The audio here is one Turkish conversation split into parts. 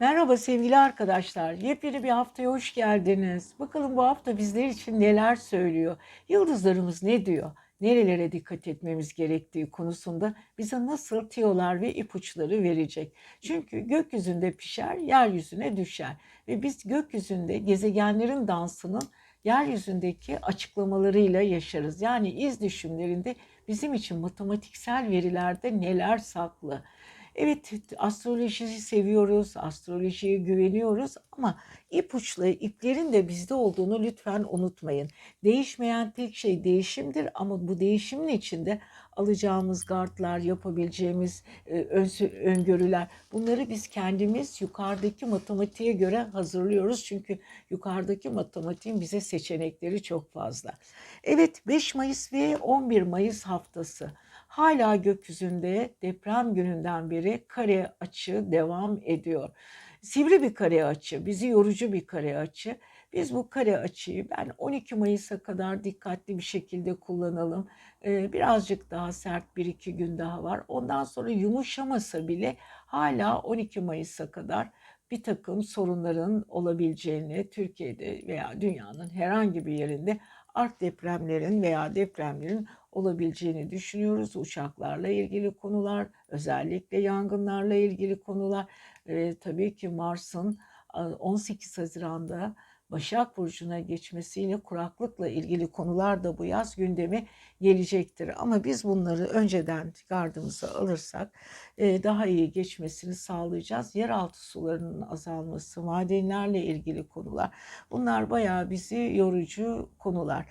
Merhaba sevgili arkadaşlar. Yepyeni bir haftaya hoş geldiniz. Bakalım bu hafta bizler için neler söylüyor? Yıldızlarımız ne diyor? Nerelere dikkat etmemiz gerektiği konusunda bize nasıl tiyolar ve ipuçları verecek? Çünkü gökyüzünde pişer, yeryüzüne düşer. Ve biz gökyüzünde gezegenlerin dansının yeryüzündeki açıklamalarıyla yaşarız. Yani iz düşümlerinde bizim için matematiksel verilerde neler saklı? Evet, astrolojiyi seviyoruz, astrolojiye güveniyoruz ama ipuçları, iplerin de bizde olduğunu lütfen unutmayın. Değişmeyen tek şey değişimdir ama bu değişimin içinde alacağımız gardlar, yapabileceğimiz e, öngörüler bunları biz kendimiz yukarıdaki matematiğe göre hazırlıyoruz. Çünkü yukarıdaki matematiğin bize seçenekleri çok fazla. Evet 5 Mayıs ve 11 Mayıs haftası. Hala gökyüzünde deprem gününden beri kare açı devam ediyor. Sivri bir kare açı, bizi yorucu bir kare açı. Biz bu kare açıyı ben 12 Mayıs'a kadar dikkatli bir şekilde kullanalım. Ee, birazcık daha sert bir iki gün daha var. Ondan sonra yumuşamasa bile hala 12 Mayıs'a kadar bir takım sorunların olabileceğini Türkiye'de veya dünyanın herhangi bir yerinde ark depremlerin veya depremlerin olabileceğini düşünüyoruz. Uçaklarla ilgili konular, özellikle yangınlarla ilgili konular. Ve tabii ki Mars'ın 18 Haziran'da Başak Burcu'na geçmesiyle kuraklıkla ilgili konular da bu yaz gündeme gelecektir. Ama biz bunları önceden gardımıza alırsak e, daha iyi geçmesini sağlayacağız. Yeraltı sularının azalması, madenlerle ilgili konular bunlar bayağı bizi yorucu konular.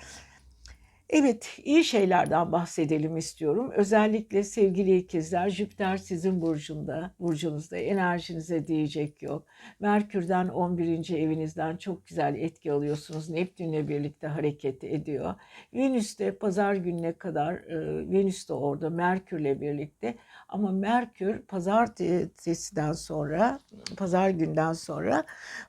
Evet, iyi şeylerden bahsedelim istiyorum. Özellikle sevgili ikizler, Jüpiter sizin burcunda, burcunuzda enerjinize diyecek yok. Merkür'den 11. evinizden çok güzel etki alıyorsunuz. Neptün'le birlikte hareket ediyor. Venüs de pazar gününe kadar, e, Venüs de orada Merkür'le birlikte. Ama Merkür pazartesiden sonra, pazar günden sonra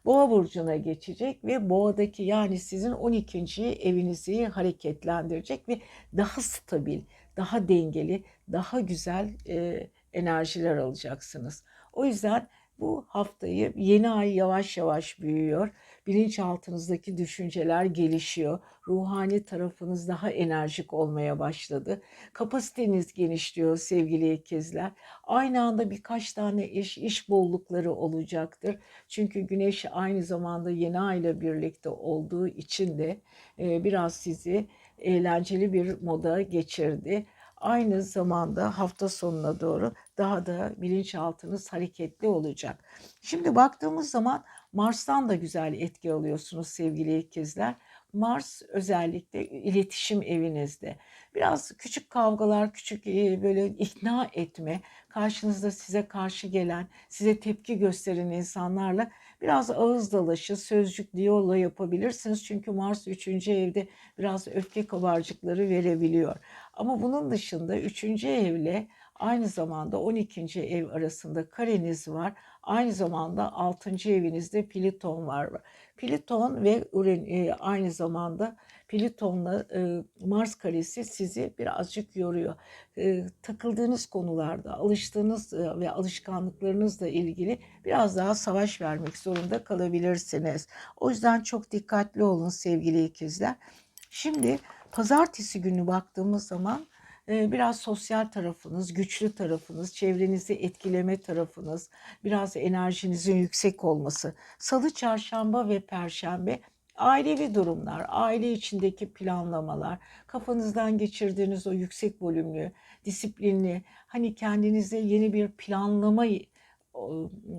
Boğa burcuna geçecek ve Boğa'daki yani sizin 12. evinizi hareketlendirecek ve daha stabil, daha dengeli, daha güzel e, enerjiler alacaksınız. O yüzden bu haftayı yeni ay yavaş yavaş büyüyor. Bilinçaltınızdaki düşünceler gelişiyor. Ruhani tarafınız daha enerjik olmaya başladı. Kapasiteniz genişliyor sevgili ikizler. Aynı anda birkaç tane iş, iş bollukları olacaktır. Çünkü güneş aynı zamanda yeni ay ile birlikte olduğu için de e, biraz sizi eğlenceli bir moda geçirdi. Aynı zamanda hafta sonuna doğru daha da bilinçaltınız hareketli olacak. Şimdi baktığımız zaman Mars'tan da güzel etki alıyorsunuz sevgili ikizler. Mars özellikle iletişim evinizde. Biraz küçük kavgalar, küçük e, böyle ikna etme, karşınızda size karşı gelen, size tepki gösteren insanlarla biraz ağız dalaşı, sözcük diyaloğu yapabilirsiniz. Çünkü Mars 3. evde biraz öfke kabarcıkları verebiliyor. Ama bunun dışında 3. evle aynı zamanda 12. ev arasında kareniz var. Aynı zamanda 6. evinizde Plüton var. Plüton ve Uren e, aynı zamanda Plüton'la e, Mars karesi sizi birazcık yoruyor. E, takıldığınız konularda, alıştığınız e, ve alışkanlıklarınızla ilgili biraz daha savaş vermek zorunda kalabilirsiniz. O yüzden çok dikkatli olun sevgili ikizler. Şimdi pazartesi günü baktığımız zaman biraz sosyal tarafınız, güçlü tarafınız, çevrenizi etkileme tarafınız, biraz enerjinizin yüksek olması. Salı, çarşamba ve perşembe ailevi durumlar, aile içindeki planlamalar, kafanızdan geçirdiğiniz o yüksek volümlü, disiplinli, hani kendinize yeni bir planlama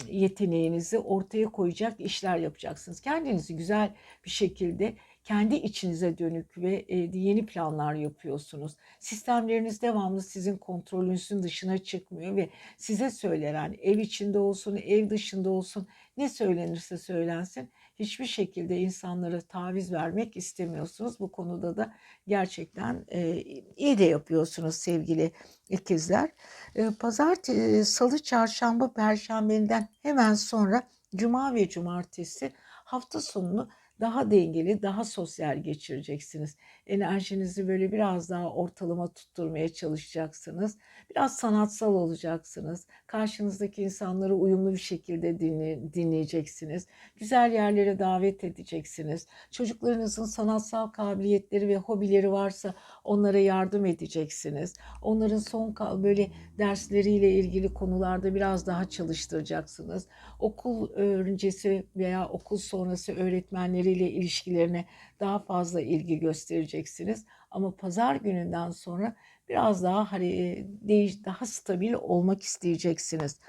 yeteneğinizi ortaya koyacak işler yapacaksınız. Kendinizi güzel bir şekilde kendi içinize dönük ve e, yeni planlar yapıyorsunuz. Sistemleriniz devamlı sizin kontrolünüzün dışına çıkmıyor ve size söylenen ev içinde olsun, ev dışında olsun ne söylenirse söylensin hiçbir şekilde insanlara taviz vermek istemiyorsunuz. Bu konuda da gerçekten e, iyi de yapıyorsunuz sevgili ikizler. E, Pazartesi, salı, çarşamba, perşembeden hemen sonra cuma ve cumartesi hafta sonunu daha dengeli, daha sosyal geçireceksiniz. enerjinizi böyle biraz daha ortalama tutturmaya çalışacaksınız. Biraz sanatsal olacaksınız. Karşınızdaki insanları uyumlu bir şekilde dinle, dinleyeceksiniz. Güzel yerlere davet edeceksiniz. Çocuklarınızın sanatsal kabiliyetleri ve hobileri varsa onlara yardım edeceksiniz. Onların son kal böyle dersleriyle ilgili konularda biraz daha çalıştıracaksınız. Okul öncesi veya okul sonrası öğretmenleriyle ilişkilerine daha fazla ilgi göstereceksiniz. Ama pazar gününden sonra biraz daha hani değiş daha stabil olmak isteyeceksiniz.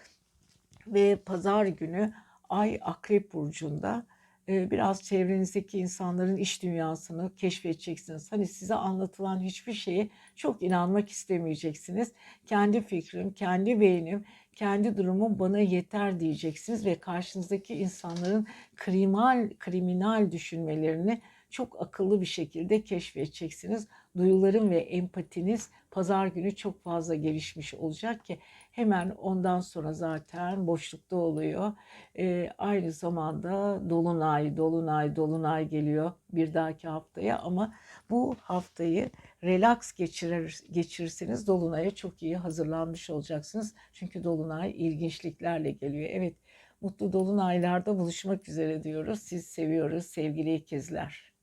Ve pazar günü Ay Akrep burcunda e, biraz çevrenizdeki insanların iş dünyasını keşfedeceksiniz. Hani size anlatılan hiçbir şeye çok inanmak istemeyeceksiniz. Kendi fikrim, kendi beynim, kendi durumum bana yeter diyeceksiniz ve karşınızdaki insanların kriminal kriminal düşünmelerini çok akıllı bir şekilde keşfedeceksiniz. Duyuların ve empatiniz pazar günü çok fazla gelişmiş olacak ki hemen ondan sonra zaten boşlukta oluyor. Ee, aynı zamanda dolunay, dolunay, dolunay geliyor bir dahaki haftaya ama bu haftayı relax geçirir, geçirirseniz dolunaya çok iyi hazırlanmış olacaksınız. Çünkü dolunay ilginçliklerle geliyor. Evet, mutlu dolunaylarda buluşmak üzere diyoruz. Siz seviyoruz sevgili ikizler.